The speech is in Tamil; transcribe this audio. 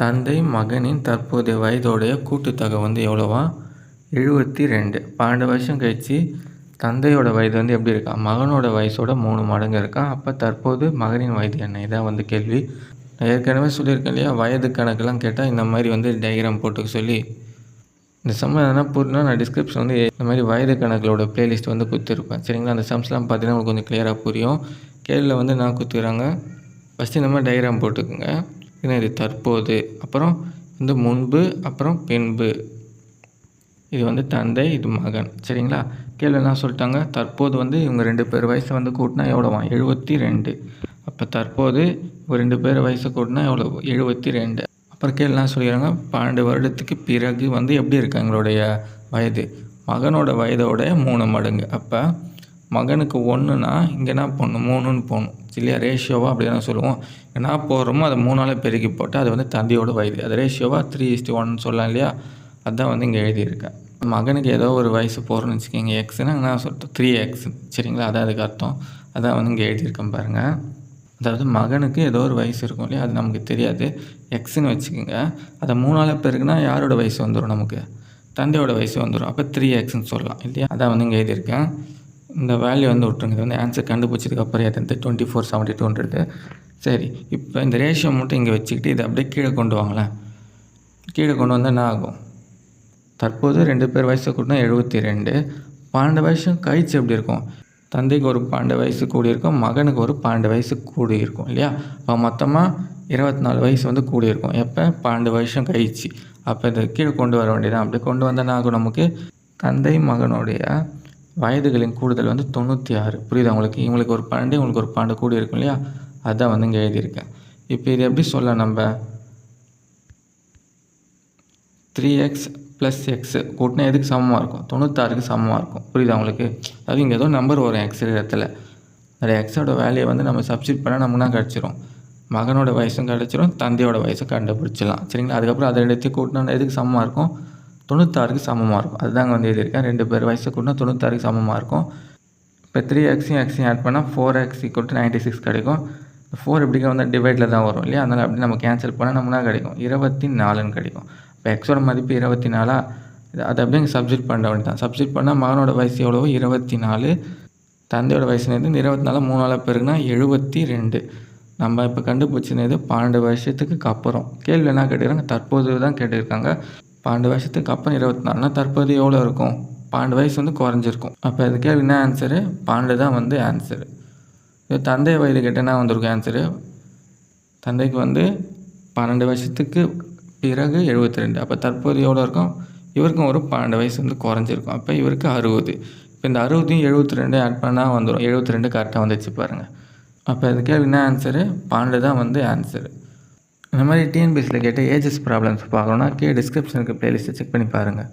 தந்தை மகனின் தற்போதைய வயதோடைய கூட்டுத்தொகை வந்து எவ்வளோவா? எழுபத்தி ரெண்டு பன்னெண்டு வருஷம் கழிச்சு தந்தையோட வயது வந்து எப்படி இருக்கா? மகனோட வயசோட மூணு மடங்கு இருக்கா? அப்போ தற்போது மகனின் வயது என்ன? இதான் வந்து கேள்வி. நான் ஏற்கனவே சொல்லியிருக்கேன் இல்லையா? வயது கணக்கெல்லாம் கேட்டால் இந்த மாதிரி வந்து டயக்ராம் போட்டுக்க சொல்லி இந்த சம் எதனா புரியனா நான் டிஸ்கிரிப்ஷன் வந்து இந்த மாதிரி வயது கணக்குகளோட பிளேலிஸ்ட் வந்து கொடுத்துருப்பேன். சரிங்களா? அந்த சம்ஸ்லாம் பார்த்தீங்கன்னா உங்களுக்கு கொஞ்சம் கிளியராக புரியும். கேள்வியில் வந்து நான் கொடுத்துக்கிறாங்க ஃபஸ்ட்டு இந்த மாதிரி டயக்ராம் போட்டுக்கோங்க. இது தற்போது. அப்புறம் வந்து முன்பு அப்புறம் பின்பு. இது வந்து தந்தை இது மகன். சரிங்களா? கேள்வி என்ன சொல்லிட்டாங்க. தற்போது வந்து இவங்க ரெண்டு பேர் வயசை வந்து கூட்டினா எவ்வளோவா? எழுபத்தி ரெண்டு. அப்போ தற்போது இவங்க ரெண்டு பேர் வயசை கூட்டினா எவ்வளோ எழுபத்தி ரெண்டு. அப்புறம் கேள்வி என்ன சொல்லிடுறாங்க பன்னெண்டு வருடத்துக்கு பிறகு வந்து எப்படி இருக்காங்களுடைய வயது? மகனோட வயதோட மூணு மடங்கு. அப்போ மகனுக்கு ஒன்றுனா இங்கே என்ன போடணும் மூணுன்னு போகணும். இல்லையா? ரேஷியோவாக அப்படி தான் சொல்லுவோம். என்ன போடுறோமோ அதை மூணால் பெருக்கி போட்டு அது வந்து தந்தையோட வயது. அது ரேஷியோவாக த்ரீ இஸ்டி ஒன்னு சொல்லலாம் இல்லையா? அதுதான் வந்து இங்கே எழுதியிருக்கேன் மகனுக்கு ஏதோ ஒரு வயசு போகிறோன்னு வச்சுக்கோங்க. எக்ஸ்னா நான் சொல்லிட்டேன் த்ரீ எக்ஸ் சரிங்களா? அதான் அதுக்கு அர்த்தம். அதான் வந்து இங்கே எழுதியிருக்கேன் பாருங்கள் அதாவது மகனுக்கு ஏதோ ஒரு வயசு இருக்கும் இல்லையா? அது நமக்கு தெரியாது. எக்ஸ்ன்னு வச்சுக்கோங்க. அதை மூணால் பெருக்குனா யாரோட வயசு வந்துடும் நமக்கு? தந்தையோட வயசு வந்துடும் அப்போ த்ரீ எக்ஸ்ன்னு சொல்லலாம். இல்லையா? அதான் வந்து இங்கே எழுதியிருக்கேன். இந்த வேல்யூ வந்து விட்ருங்க இது வந்து ஆன்சர் கண்டுபிடிச்சதுக்கப்புறம் எத்தனை டுவெண்ட்டி ஃபோர் செவன்ட்டி டூன்றது சரி இப்போ இந்த ரேஷியோ மட்டும் இங்கே வச்சுக்கிட்டு இதை அப்படியே கீழே கொண்டு வாங்களேன். கீழே கொண்டு வந்தால் என்ன ஆகும்? தற்போது ரெண்டு பேர் வயசு கூட்டினா எழுபத்தி ரெண்டு. பன்னெண்டு வயசும் கழிச்சு எப்படி இருக்கும்? தந்தைக்கு ஒரு பன்னெண்டு வயசு கூடி இருக்கும் மகனுக்கு ஒரு பன்னெண்டு வயசு கூடி இருக்கும் இல்லையா? அப்போ மொத்தமாக இருபத்தி நாலு வயசு வந்து கூடி இருக்கும் எப்போ? பன்னெண்டு வருஷம் கழிச்சு. அப்போ இதை கீழே கொண்டு வர வேண்டியதான் அப்படி கொண்டு வந்தால் என்ன ஆகும் நமக்கு? தந்தை மகனுடைய வயதுகளின் கூடுதல் வந்து தொண்ணூற்றி ஆறு புரியுதா உங்களுக்கு? இவங்களுக்கு ஒரு பன்னெண்டு இவங்களுக்கு ஒரு பன்னெண்டு கூடி இருக்கும் இல்லையா? அதான் வந்து இங்கே எழுதியிருக்கேன். இப்போ இது எப்படி சொல்ல நம்ம? த்ரீ எக்ஸ் ப்ளஸ் எக்ஸ் கூட்டினா எதுக்கு சமமாக இருக்கும்? தொண்ணூத்தாறுக்கு சமமாக இருக்கும். புரியுதா உங்களுக்கு? அதாவது இங்கே ஏதோ நம்பர் வரும் எக்ஸ் இடத்துல. அந்த எக்ஸோட வேலையை வந்து நம்ம சப்ஸ்டியூட் பண்ணால் நமக்கு தான் கிடச்சிரும்? மகனோட வயசும் கிடச்சிரும் தந்தையோட வயசும் கண்டுபிடிச்சிடலாம். சரிங்களா? அதுக்கப்புறம் அதை எடுத்து கூட்டினா எதுக்கு சமமாக இருக்கும்? தொண்ணூத்தாறுக்கு சமமாக இருக்கும். அதுதாங்க வந்து எழுதியிருக்கேன். ரெண்டு பேர் வயசு கூட்டினா தொண்ணூத்தாறுக்கு சமமாக இருக்கும். இப்போ த்ரீ எக்ஸையும் எக்ஸையும் ஆட் பண்ணால் four x equal to ninety six கிடைக்கும். ஃபோர் எப்படிங்க வந்து டிவைடில் தான் வரும் இல்லையா? அதனால் அப்படி நம்ம கேன்சல் பண்ணால் நம்மளா கிடைக்கும். இருபத்தி நாலுன்னு கிடைக்கும். இப்போ எக்ஸோட மதிப்பு இருபத்தி நாலா இது அதை அப்படியே இங்கே சப்ஜெக்ட் பண்ண வேண்டியதான் சப்ஜெக்ட் பண்ணால் மகனோட வயசு எவ்வளவோ? இருபத்தி நாலு தந்தையோட வயசு இருபத்தி நாலு மூணு நாளாக பிறகுனா எழுபத்தி ரெண்டு நம்ம இப்போ கண்டுபிடிச்சினது பன்னெண்டு வருஷத்துக்கு அப்புறம். கேள்வி என்ன கேட்டுக்கிறாங்க தற்போது தான் கேட்டிருக்காங்க. பன்னெண்டு வருஷத்துக்கு அப்புறம் இருபத்தி நாலுனா தற்போது எவ்வளோ இருக்கும்? பன்னெண்டு வயசு வந்து குறைஞ்சிருக்கும். அப்போ இது கேள்வி என்ன ஆன்சரு பன்னெண்டு தான் வந்து ஆன்சரு இது தந்தை வயது கேட்டால் என்ன வந்திருக்கும் ஆன்சரு தந்தைக்கு வந்து பன்னெண்டு வருஷத்துக்கு பிறகு எழுபத்தி ரெண்டு அப்போ தற்போது எவ்வளோ இருக்கும்? இவருக்கும் ஒரு பன்னெண்டு வயசு வந்து குறைஞ்சிருக்கும். அப்போ இவருக்கு அறுபது. இப்போ இந்த அறுபதையும் எழுபத்தி ரெண்டு ஆட் பண்ணால் வந்துடும் எழுபத்தி ரெண்டு கரெக்டாக வந்துச்சு பாருங்கள் அப்போ இது கேள்வி என்ன ஆன்சரு பன்னெண்டு தான் வந்து ஆன்சரு இந்த மாதிரி டிஎன்பிஎஸ்சியில் கேட்ட ஏஜஸ் ப்ராப்ளம்ஸ் பார்க்கணுன்னா கீழே டிஸ்கிரிப்ஷனுக்கு ப்ளேலிஸ்ட்டை செக் பண்ணி பாருங்கள்